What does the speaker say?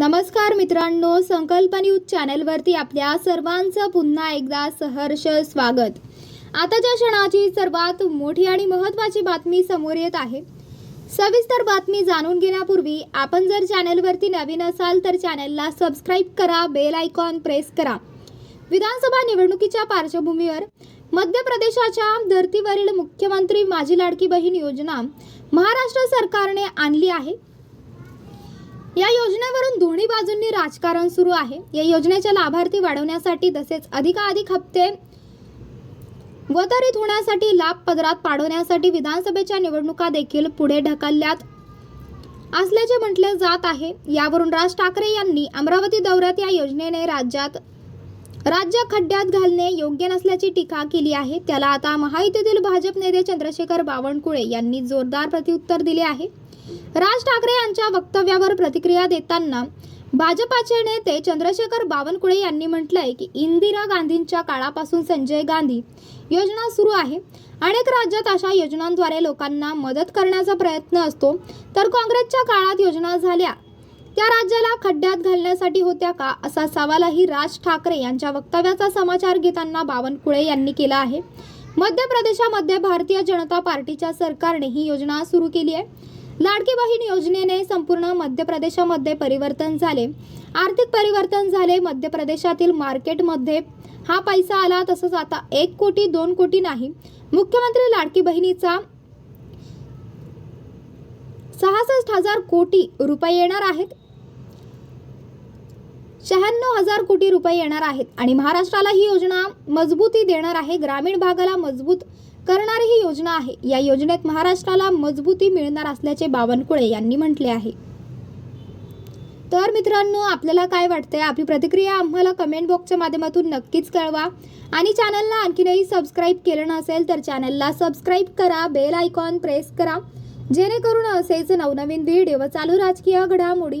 नमस्कार मित्रांनो संकल्प न्यूज चॅनलवरती आपल्या सर्वांचं पुन्हा एकदा सहर्ष स्वागत. आताच्या क्षणाची सर्वात मोठी आणि महत्त्वाची बातमी समोर येत आहे सविस्तर बातमी जाणून घेण्यापूर्वी आपण जर चॅनलवरती नवीन असाल तर चॅनलला सबस्क्राईब करा बेल आयकॉन प्रेस करा. विधानसभा निवडणुकीच्या पार्श्वभूमीवर मध्य प्रदेशाच्या धर्तीवरील मुख्यमंत्री माझी लाडकी बहीण योजना महाराष्ट्र सरकारने आणली आहे. या योजनेवरून दोन्ही बाजूंनी राजकारण सुरू आहे. या योजनेच्या लाभार्थी वाढवण्यासाठी तसेच अधिकाधिक हप्ते वतरित होण्यासाठी लाभ पदरात पाडवण्यासाठी विधानसभेच्या निवडणुका देखील पुढे ढकलल्यात. असल्याचे म्हटले जात आहे. यावरून राज ठाकरे यांनी अमरावती दौऱ्यात या योजनेने राज्यात राज्य खड्ड्यात घालणे योग्य नसल्याची टीका केली आहे. त्याला आता महायुतीतील भाजप नेते चंद्रशेखर बावनकुळे यांनी जोरदार प्रत्युत्तर दिले आहे. राज ठाकरे यांच्या वक्तव्यावर प्रतिक्रिया देताना भाजपाचे नेते चंद्रशेखर बावनकुळे यांनी म्हटलंय की इंदिरा गांधींच्या काळापासून संजय गांधी योजना सुरू आहे. अनेक राज्यात अशा योजनांद्वारे लोकांना मदत करण्याचा प्रयत्न असतो. तर काँग्रेसच्या काळात योजना झाल्या. त्या राज्याला खड्ड्यात घालण्यासाठी होत्या का? असा सवालही राज ठाकरे यांच्या वक्तव्याचा समाचार घेताना बावनकुळे यांनी केला आहे. मध्य प्रदेशामध्ये भारतीय जनता पार्टीच्या सरकारने ही योजना सुरू केली आहे. लाडकी बहीण योजनेने संपूर्ण मध्य प्रदेशामध्ये परिवर्तन झाले. आर्थिक परिवर्तन झाले. मध्य प्रदेशातील मार्केटमध्ये हा पैसा आला तसंच आता एक कोटी दोन कोटी नाही. मुख्यमंत्री लाडकी बहिणीचा सहासष्ट हजार कोटी रुपये येणार आहेत. शहाण्णव हजार कोटी रुपये येणार आहेत आणि महाराष्ट्राला ही योजना मजबूती देणार आहे ग्रामीण भागाला मजबूत करणारी ही योजना आहे. या योजनेत महाराष्ट्राला मजबूती मिळणार असल्याचे बावनकुळे यांनी म्हटले आहे. तर मित्रांनो आपल्याला काय वाटतंय? आपली प्रतिक्रिया आम्हाला कमेंट बॉक्सच्या माध्यमातून नक्कीच कळवा. आणि चॅनलला आणखीनही सबस्क्राईब केलं नसेल तर चॅनलला सबस्क्राईब करा बेल आयकॉन प्रेस करा. जेणेकरून असेच नवनवीन व्हिडिओ व चालू राजकीय घडामोडी